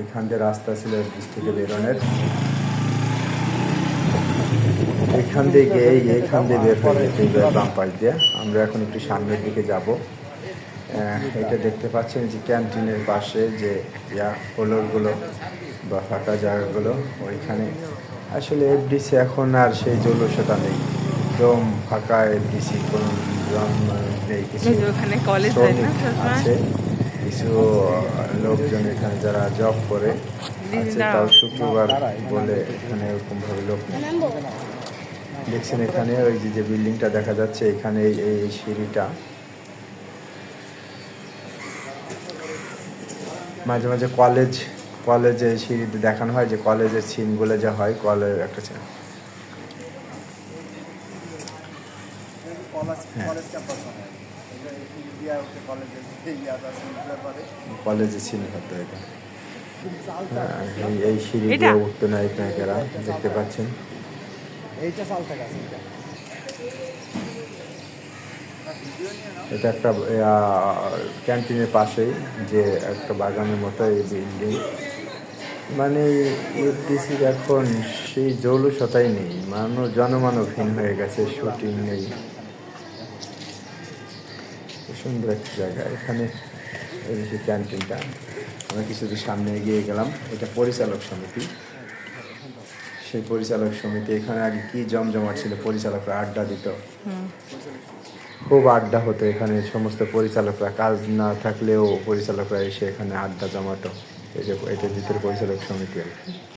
এইখান দিয়ে রাস্তা ছিল অফিস থেকে বেরোনের। এখান দিয়ে গিয়ে এই এইখান দিয়ে বের হয়ে যেতে বাম পাশ দিয়ে। আমরা এখন একটু সামনের দিকে যাব। এটা দেখতে পাচ্ছেন যে ক্যান্টিনের পাশে যে ইয়া ফ্লোরগুলো বা ফাঁকা জায়গাগুলো ওইখানে আসলে এফডিসি এখন আর সেই জলসতা নেই। একদম ফাঁকা এফডিসি কোনো নেই কিছু? আছে। কিছু লোকজন এখানে যারা জব করে আছে তাও শুক্রবার বলে এখানে এরকম ভাবে লোক নেই। দেখছেন এখানে ওই যে যে বিল্ডিংটা দেখা যাচ্ছে এখানে এই সিঁড়িটা। মাঝে মাঝে কলেজ কলেজে সিঁড়িতে দেখানো হয় যে কলেজের সিনগুলো যে হয় কলেজ একটা ছিল কলেজ এটা। হ্যাঁ, এই- সিঁড়ি দিয়ে উঠতো না এরা দেখতে পাচ্ছেন। এইটা এটা এটা একটা ক্যান্টিনের পাশেই যে একটা বাগানের মতো এই বিল্ডিং। মানে এখন সেই জৌলসতাই নেই মানুষ জনমানবহীন হয়ে গেছে শুটিং নেই। সুন্দর একটা জায়গা। এখানে এই যে ক্যান্টিনটা, আমরা কিছুদিন সামনে এগিয়ে গেলাম। এটা পরিচালক সমিতি। সেই পরিচালক সমিতি, এখানে আগে কি জমজমাট ছিল? পরিচালকরা আড্ডা দিত। খুব আড্ডা হতো এখানে, সমস্ত পরিচালকরা। কাজ না থাকলেও পরিচালকরা এসে এখানে আড্ডা জমাতো। এটা যে এটার ভিতরে পরিচালক সমিতি।